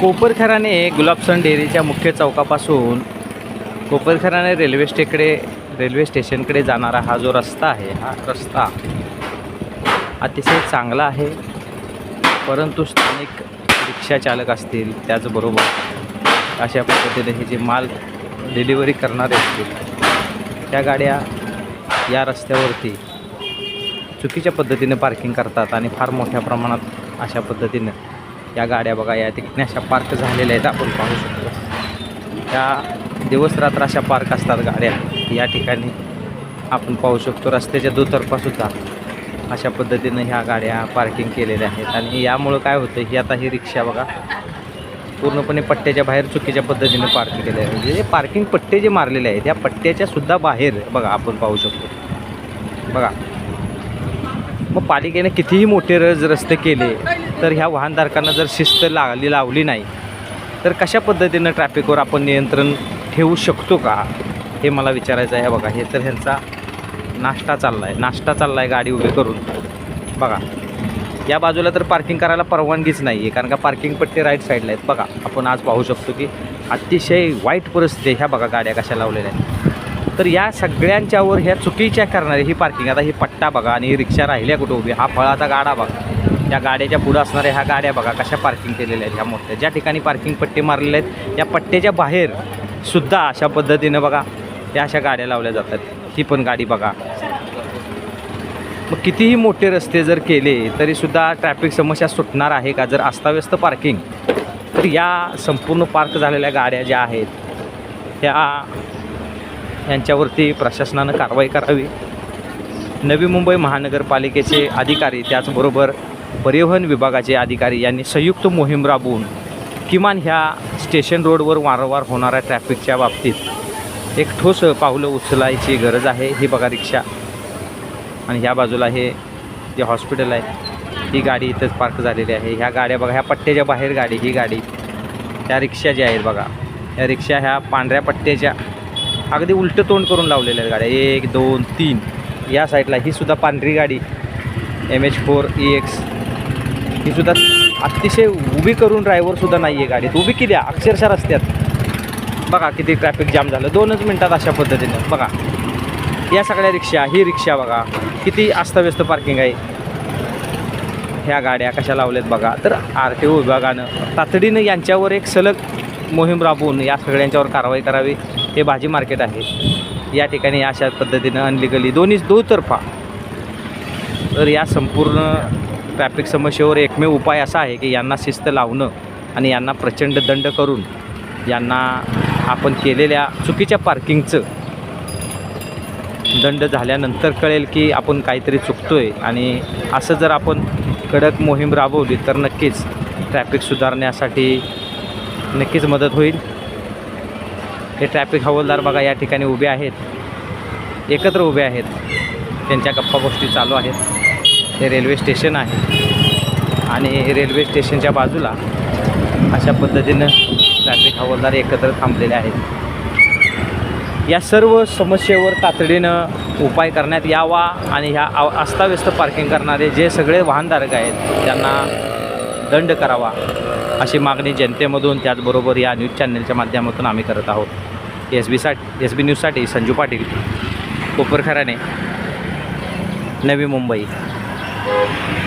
कोपरखराने गुलाबसन डेअरीच्या मुख्य चौकापासून कोपरखराने railway स्टेकडे railway स्टेशनकडे जाणारा हा जो रस्ता आहे हा रस्ता अतिशय चांगला आहे. परंतु स्थानिक रिक्षा चालक असतील त्याचबरोबर अशा पद्धतीने हे जे माल डिलिव्हरी करणारे असतील त्या गाड्या या रस्त्यावरती चुकीच्या पद्धतीने पार्किंग करतात आणि फार मोठ्या प्रमाणात अशा पद्धतीनं या गाड्या बघा या ठिकाणी अशा पार्क झालेल्या आहेत. आपण पाहू शकतो. त्या दिवस रात्र अशा पार्क असतात गाड्या. या ठिकाणी आपण पाहू शकतो रस्त्याच्या दुतर्फासुद्धा अशा पद्धतीनं ह्या गाड्या पार्किंग केलेल्या आहेत. आणि यामुळं काय होतं ही आता ही रिक्षा बघा पूर्णपणे पट्ट्याच्या बाहेर चुकीच्या पद्धतीने पार्क केले आहे. म्हणजे पार्किंग पट्टे जे मारलेले आहेत या पट्ट्याच्या सुद्धा बाहेर बघा आपण पाहू शकतो. बघा. मग पालिकेने कितीही मोठे रज रस्ते केले तर ह्या वाहनधारकांना जर शिस्त लागली लावली नाही तर कशा पद्धतीनं ट्रॅफिकवर आपण नियंत्रण ठेवू शकतो का? हे मला विचारायचं आहे. बघा हे तर ह्यांचा नाश्ता चालला आहे नाश्ता चालला आहे गाडी उभी करून. बघा या बाजूला तर पार्किंग करायला परवानगीच नाही आहे कारण का पार्किंग पट्टे राईट साईडला आहेत. बघा आपण आज पाहू शकतो की अतिशय वाईट परिस्थिती ह्या बघा गाड्या कशा लावलेल्या आहेत. तर या सगळ्यांच्यावर ह्या चुकीच्या करणारे ही पार्किंग आता ही पट्टा बघा आणि ही रिक्षा राहिल्या कुठं उभी. हा फळाचा गाडा बघा. त्या गाड्याच्या पुढं असणाऱ्या ह्या गाड्या बघा कशा पार्किंग केलेल्या आहेत ह्या मोठ्या. ज्या ठिकाणी पार्किंग पट्टे मारलेले आहेत या पट्ट्याच्या बाहेर सुद्धा अशा पद्धतीनं बघा त्या अशा गाड्या लावल्या जातात. ही पण गाडी बघा. मग कितीही मोठे रस्ते जर केले तरीसुद्धा ट्रॅफिक समस्या सुटणार आहे का? जर अस्ताव्यस्त पार्किंग तर या संपूर्ण पार्क झालेल्या गाड्या ज्या आहेत त्या यांच्यावरती प्रशासनानं कारवाई करावी. नवी मुंबई महानगरपालिकेचे अधिकारी त्याचबरोबर परिवहन विभागाचे अधिकारी यांनी संयुक्त मोहीम राबवून किमान ह्या स्टेशन रोडवर वारंवार होणाऱ्या ट्रॅफिकच्या बाबतीत एक ठोस पावलं उचलायची गरज आहे. ही बघा रिक्षा. आणि ह्या बाजूला हे जे हॉस्पिटल आहे ही गाडी इथंच पार्क झालेली आहे. ह्या गाड्या बघा ह्या पट्ट्याच्या बाहेर गाडी ही गाडी. त्या रिक्षा ज्या आहेत बघा ह्या रिक्षा ह्या पांढऱ्या पट्ट्याच्या अगदी उलटं तोंड करून लावलेल्या आहेत गाड्या. एक दोन तीन. या साईडला ही सुद्धा पांढरी गाडी. M H four E X ही सुद्धा अतिशय उभी करून ड्रायव्हरसुद्धा नाही आहे गाडीत. उभी केली आहे, अक्षरशः रस्त्यात. बघा किती ट्रॅफिक जाम झालं. दोनच मिनटात अशा पद्धतीनं. बघा. या सगळ्या रिक्षा ही रिक्षा बघा. किती अस्ताव्यस्त पार्किंग आहे. ह्या गाड्या कशा लावल्यात बघा. तर आर टी ओ विभागानं तातडीनं यांच्यावर एक सलग मोहीम राबवून या सगळ्यांच्यावर कारवाई करावी. हे भाजी मार्केट आहे. या ठिकाणी अशा पद्धतीनं अनलिगली दोन्ही दोतर्फा. तर या संपूर्ण ट्रॅफिक समस्येवर एकमेव उपाय असा आहे की यांना शिस्त लावणं आणि यांना प्रचंड दंड करून यांना आपण केलेल्या चुकीच्या पार्किंगचं दंड झाल्यानंतर कळेल की आपण काहीतरी चुकतो आहे आणि असं जर आपण कडक मोहीम राबवली तर नक्कीच ट्रॅफिक सुधारण्यासाठी नक्कीच मदत होईल. हे ट्रॅफिक हवालदार बघा या ठिकाणी उभे आहेत. एकत्र उभे आहेत. त्यांच्या गप्पा गोष्टी चालू आहेत. हे रेल्वे स्टेशन आहे. आणि रेल्वे स्टेशनच्या बाजूला अशा पद्धतीनं ट्रॅफिक हवालदार एकत्र थांबलेले आहेत. या सर्व समस्येवर तातडीनं उपाय करण्यात यावा आणि ह्या अस्ताव्यस्त पार्किंग करणारे जे सगळे वाहनधारक आहेत त्यांना दंड करावा अशी मागणी जनतेमधून त्याचबरोबर या न्यूज चॅनलच्या माध्यमातून आम्ही करत आहोत. एस बी साठी एस बी न्यूजसाठी संजू पाटील कोपरखराने नवी मुंबई. Oh,